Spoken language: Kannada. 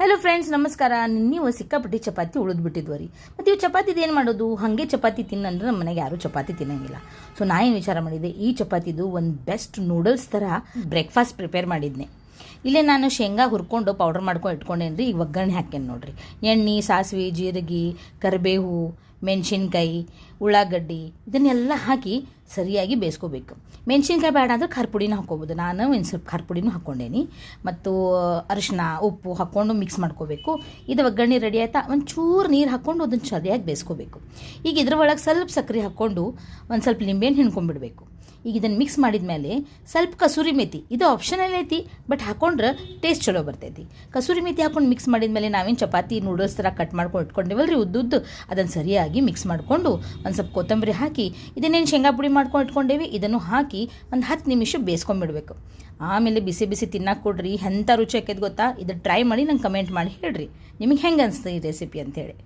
ಹಲೋ ಫ್ರೆಂಡ್ಸ್ ನಮಸ್ಕಾರ. ನೀವು ಸಿಕ್ಕಾಪಟ್ಟಿ ಚಪಾತಿ ಉಳಿದು ಬಿಟ್ಟಿದ್ವು ರೀ ಮತ್ತು ಇವು ಚಪಾತಿದು ಏನು ಮಾಡೋದು? ಹಾಗೆ ಚಪಾತಿ ತಿನ್ನಂದ್ರೆ ನಮ್ಮ ಮನೆಗೆ ಯಾರೂ ಚಪಾತಿ ತಿನ್ನಂಗಿಲ್ಲ. ಸೊ ನಾ ಏನು ವಿಚಾರ ಮಾಡಿದೆ? ಈ ಚಪಾತಿದು ಒಂದು ಬೆಸ್ಟ್ ನೂಡಲ್ಸ್ ಥರ ಬ್ರೇಕ್ಫಾಸ್ಟ್ ಪ್ರಿಪೇರ್ ಮಾಡಿದ್ನೆ. ಇಲ್ಲೇ ನಾನು ಶೇಂಗಾ ಹುರ್ಕೊಂಡು ಪೌಡರ್ ಮಾಡ್ಕೊಂಡು ಇಟ್ಕೊಂಡೇನು ರೀ ಈಗ ಒಗ್ಗರಣೆ ಹಾಕೇನಿ ನೋಡ್ರಿ. ಎಣ್ಣೆ, ಸಾಸಿವೆ, ಜೀರಿಗೆ, ಕರಿಬೇವು ಮೆಣಸಿನ್ಕಾಯಿ, ಉಳ್ಳಾಗಡ್ಡಿ ಇದನ್ನೆಲ್ಲ ಹಾಕಿ ಸರಿಯಾಗಿ ಬೇಯಿಸ್ಕೋಬೇಕು. ಮೆಣಸಿನ್ಕಾಯಿ ಬೇಡ ಅಂದ್ರೆ ಖಾರ ಪುಡಿನೂ ನಾನು ಒಂದು ಸ್ವಲ್ಪ ಖಾರ ಪುಡಿನೂ ಹಾಕ್ಕೊಂಡೇನಿ. ಮತ್ತು ಅರಿಶಿನ, ಉಪ್ಪು ಹಾಕ್ಕೊಂಡು ಮಿಕ್ಸ್ ಮಾಡ್ಕೋಬೇಕು. ಇದು ಒಗ್ಗರಣೆ ರೆಡಿ ಆಯ್ತಾ? ಒಂಚೂರು ನೀರು ಹಾಕ್ಕೊಂಡು ಅದನ್ನು ಸರಿಯಾಗಿ ಬೇಯಿಸ್ಕೋಬೇಕು. ಈಗ ಇದ್ರ ಒಳಗೆ ಸ್ವಲ್ಪ ಸಕ್ಕರೆ ಹಾಕ್ಕೊಂಡು ಒಂದು ಸ್ವಲ್ಪ ಲಿಂಬೆಹಣ್ಣು ಹಿಂಡ್ಕೊಂಡ್ಬಿಡ್ಬೇಕು. ಈಗ ಇದನ್ನು ಮಿಕ್ಸ್ ಮಾಡಿದ ಮೇಲೆ ಸ್ವಲ್ಪ ಕಸೂರಿ ಮೇಥಿ ಇದು ಆಪ್ಷನಲ್ ಐತಿ ಬಟ್ ಹಾಕೊಂಡ್ರೆ ಟೇಸ್ಟ್ ಚಲೋ ಬರ್ತೈತಿ. ಕಸೂರಿ ಮೇಥಿ ಹಾಕೊಂಡು ಮಿಕ್ಸ್ ಮಾಡಿದ ಮೇಲೆ ನಾವೇನು ಚಪಾತಿ ನೂಡಲ್ಸ್ ಥರ ಕಟ್ ಮಾಡ್ಕೊಂಡು ಇಟ್ಕೊಂಡಿವಲ್ಲ ರೀ ಉದ್ದುದ್ದು ಅದನ್ನು ಸರಿಯಾಗಿ ಮಿಕ್ಸ್ ಮಾಡಿಕೊಂಡು ಒಂದು ಸ್ವಲ್ಪ ಕೊತ್ತಂಬರಿ ಹಾಕಿ, ಇದನ್ನೇನು ಶೇಂಗಾ ಪುಡಿ ಮಾಡ್ಕೊಂಡು ಇಟ್ಕೊಂಡೇವಿ, ಇದನ್ನು ಹಾಕಿ ಒಂದು ಹತ್ತು ನಿಮಿಷ ಬೇಯಿಸ್ಕೊಂಡ್ಬಿಡ್ಬೇಕು ಆಮೇಲೆ ಬಿಸಿ ಬಿಸಿ ತಿನ್ನಕ್ಕೆ ಕೊಡ್ರಿ ಎಂಥ ರುಚಿ ಆಕೈತೆ ಗೊತ್ತಾ? ಇದು ಟ್ರೈ ಮಾಡಿ ನಂಗೆ ಕಮೆಂಟ್ ಮಾಡಿ ಹೇಳ್ರಿ. ನಿಮಗೆ ಹೆಂಗೆ ಅನಿಸ್ತು ಈ ರೆಸಿಪಿ ಅಂತೇಳಿ